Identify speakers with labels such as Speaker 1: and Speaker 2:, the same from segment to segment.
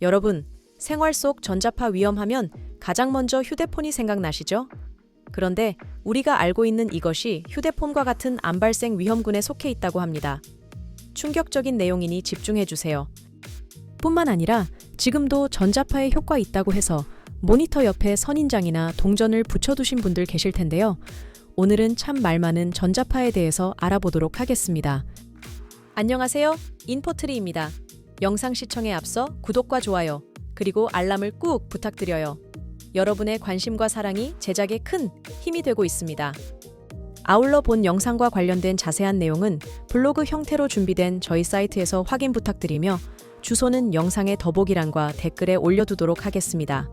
Speaker 1: 여러분, 생활 속 전자파 위험하면 가장 먼저 휴대폰이 생각나시죠? 그런데 우리가 알고 있는 이것이 휴대폰과 같은 암발생 위험군에 속해 있다고 합니다. 충격적인 내용이니 집중해 주세요. 뿐만 아니라 지금도 전자파에 효과 있다고 해서 모니터 옆에 선인장이나 동전을 붙여두신 분들 계실 텐데요. 오늘은 참 말 많은 전자파에 대해서 알아보도록 하겠습니다. 안녕하세요. 인포트리입니다. 영상 시청에 앞서 구독과 좋아요, 그리고 알람을 꾹 부탁드려요. 여러분의 관심과 사랑이 제작에 큰 힘이 되고 있습니다. 아울러 본 영상과 관련된 자세한 내용은 블로그 형태로 준비된 저희 사이트에서 확인 부탁드리며 주소는 영상의 더보기란과 댓글에 올려두도록 하겠습니다.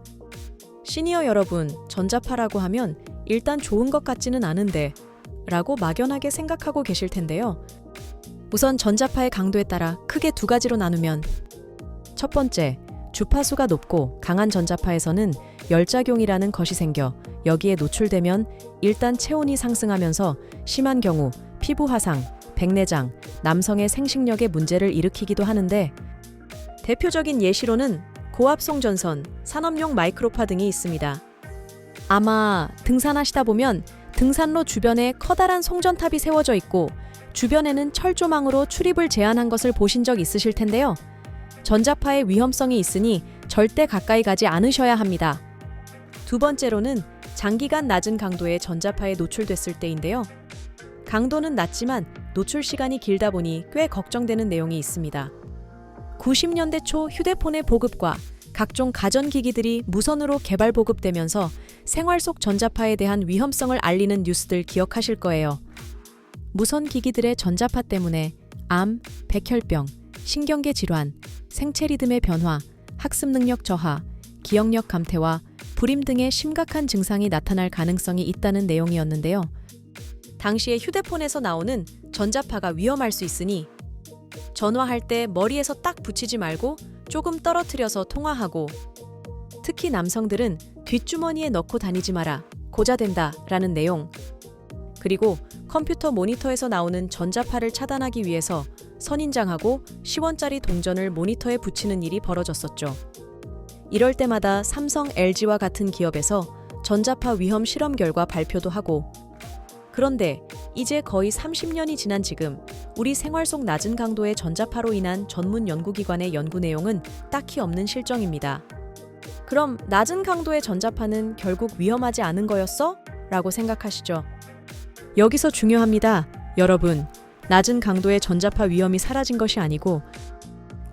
Speaker 1: 시니어 여러분, 전자파라고 하면 일단 좋은 것 같지는 않은데 라고 막연하게 생각하고 계실 텐데요. 우선 전자파의 강도에 따라 크게 두 가지로 나누면 첫 번째, 주파수가 높고 강한 전자파에서는 열작용이라는 것이 생겨 여기에 노출되면 일단 체온이 상승하면서 심한 경우 피부 화상, 백내장, 남성의 생식력에 문제를 일으키기도 하는데 대표적인 예시로는 고압송 전선, 산업용 마이크로파 등이 있습니다. 아마 등산하시다 보면 등산로 주변에 커다란 송전탑이 세워져 있고 주변에는 철조망으로 출입을 제한한 것을 보신 적 있으실 텐데요. 전자파의 위험성이 있으니 절대 가까이 가지 않으셔야 합니다. 두 번째로는 장기간 낮은 강도의 전자파에 노출됐을 때인데요. 강도는 낮지만 노출 시간이 길다 보니 꽤 걱정되는 내용이 있습니다. 90년대 초 휴대폰의 보급과 각종 가전기기들이 무선으로 개발 보급되면서 생활 속 전자파에 대한 위험성을 알리는 뉴스들 기억하실 거예요. 무선 기기들의 전자파 때문에 암, 백혈병, 신경계 질환, 생체 리듬의 변화, 학습 능력 저하, 기억력 감퇴와 불임 등의 심각한 증상이 나타날 가능성이 있다는 내용이었는데요. 당시에 휴대폰에서 나오는 전자파가 위험할 수 있으니 전화할 때 머리에서 딱 붙이지 말고 조금 떨어뜨려서 통화하고 특히 남성들은 뒷주머니에 넣고 다니지 마라. 고자된다. 라는 내용. 그리고 컴퓨터 모니터에서 나오는 전자파를 차단하기 위해서 선인장하고 10원짜리 동전을 모니터에 붙이는 일이 벌어졌었죠. 이럴 때마다 삼성, LG와 같은 기업에서 전자파 위험 실험 결과 발표도 하고 그런데 이제 거의 30년이 지난 지금 우리 생활 속 낮은 강도의 전자파로 인한 전문 연구기관의 연구 내용은 딱히 없는 실정입니다. 그럼 낮은 강도의 전자파는 결국 위험하지 않은 거였어? 라고 생각하시죠. 여기서 중요합니다. 여러분, 낮은 강도의 전자파 위험이 사라진 것이 아니고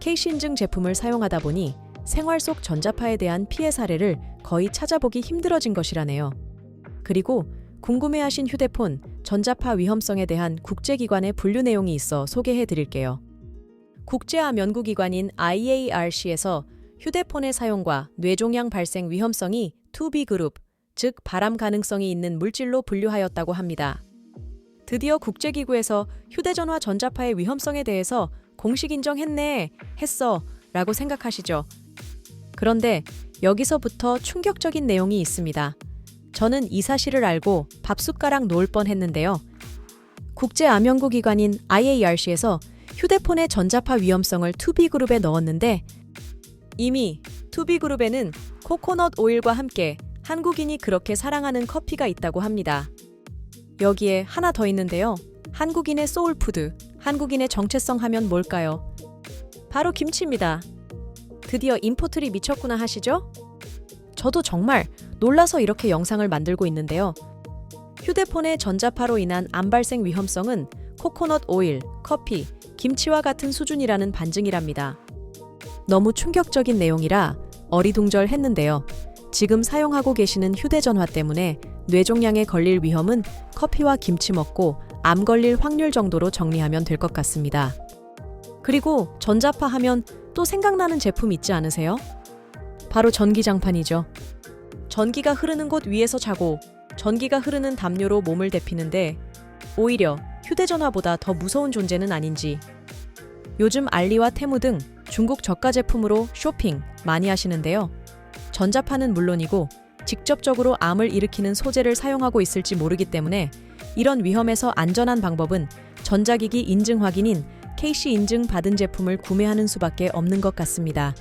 Speaker 1: 인증 제품을 사용하다 보니 생활 속 전자파에 대한 피해 사례를 거의 찾아보기 힘들어진 것이라네요. 그리고 궁금해하신 휴대폰 전자파 위험성에 대한 국제기관의 분류 내용이 있어 소개해 드릴게요. 국제암 연구기관인 IARC에서 휴대폰의 사용과 뇌종양 발생 위험성이 2B 그룹, 즉 발암 가능성이 있는 물질로 분류하였다고 합니다. 드디어 국제기구에서 휴대전화 전자파의 위험성에 대해서 공식 인정했네, 했어, 라고 생각하시죠. 그런데 여기서부터 충격적인 내용이 있습니다. 저는 이 사실을 알고 밥숟가락 놓을 뻔 했는데요. 국제암연구기관인 IARC에서 휴대폰의 전자파 위험성을 2B그룹에 넣었는데 이미 2B그룹에는 코코넛 오일과 함께 한국인이 그렇게 사랑하는 커피가 있다고 합니다. 여기에 하나 더 있는데요. 한국인의 소울푸드, 한국인의 정체성 하면 뭘까요? 바로 김치입니다. 드디어 인포트리 미쳤구나 하시죠? 저도 정말 놀라서 이렇게 영상을 만들고 있는데요. 휴대폰의 전자파로 인한 암 발생 위험성은 코코넛 오일, 커피, 김치와 같은 수준이라는 반증이랍니다. 너무 충격적인 내용이라 어리둥절했는데요. 지금 사용하고 계시는 휴대전화 때문에 뇌종양에 걸릴 위험은 커피와 김치 먹고 암 걸릴 확률 정도로 정리하면 될 것 같습니다. 그리고 전자파 하면 또 생각나는 제품 있지 않으세요? 바로 전기장판이죠. 전기가 흐르는 곳 위에서 자고 전기가 흐르는 담요로 몸을 데피는데 오히려 휴대전화보다 더 무서운 존재는 아닌지. 요즘 알리와 테무 등 중국 저가 제품으로 쇼핑 많이 하시는데요. 전자파는 물론이고 직접적으로 암을 일으키는 소재를 사용하고 있을지 모르기 때문에 이런 위험에서 안전한 방법은 전자기기 인증 확인인 KC 인증 받은 제품을 구매하는 수밖에 없는 것 같습니다.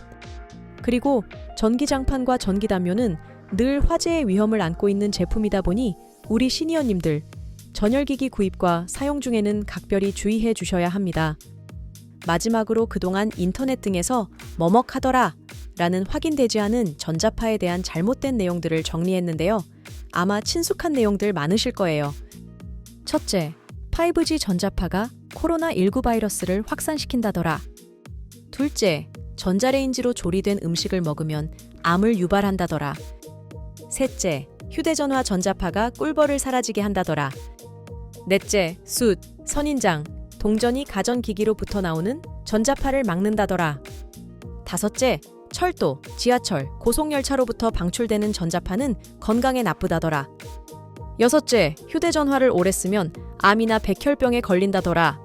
Speaker 1: 그리고 전기장판과 전기담요는 늘 화재의 위험을 안고 있는 제품이다 보니 우리 시니어님들 전열기기 구입과 사용 중에는 각별히 주의해 주셔야 합니다. 마지막으로 그동안 인터넷 등에서 머먹하더라 라는 확인되지 않은 전자파에 대한 잘못된 내용들을 정리했는데요. 아마 친숙한 내용들 많으실 거예요. 첫째, 5G 전자파가 코로나19 바이러스를 확산시킨다더라. 둘째, 전자레인지로 조리된 음식을 먹으면 암을 유발한다더라. 셋째, 휴대전화 전자파가 꿀벌을 사라지게 한다더라. 넷째, 숯, 선인장, 동전이 가전기기로 붙어 나오는 전자파를 막는다더라. 다섯째, 철도, 지하철, 고속열차로부터 방출되는 전자파는 건강에 나쁘다더라. 여섯째, 휴대전화를 오래 쓰면 암이나 백혈병에 걸린다더라.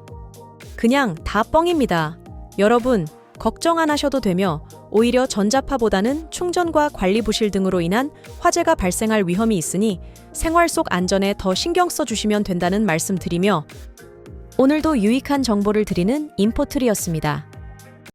Speaker 1: 그냥 다 뻥입니다. 여러분, 걱정 안 하셔도 되며 오히려 전자파보다는 충전과 관리 부실 등으로 인한 화재가 발생할 위험이 있으니 생활 속 안전에 더 신경 써 주시면 된다는 말씀 드리며 오늘도 유익한 정보를 드리는 인포트리였습니다.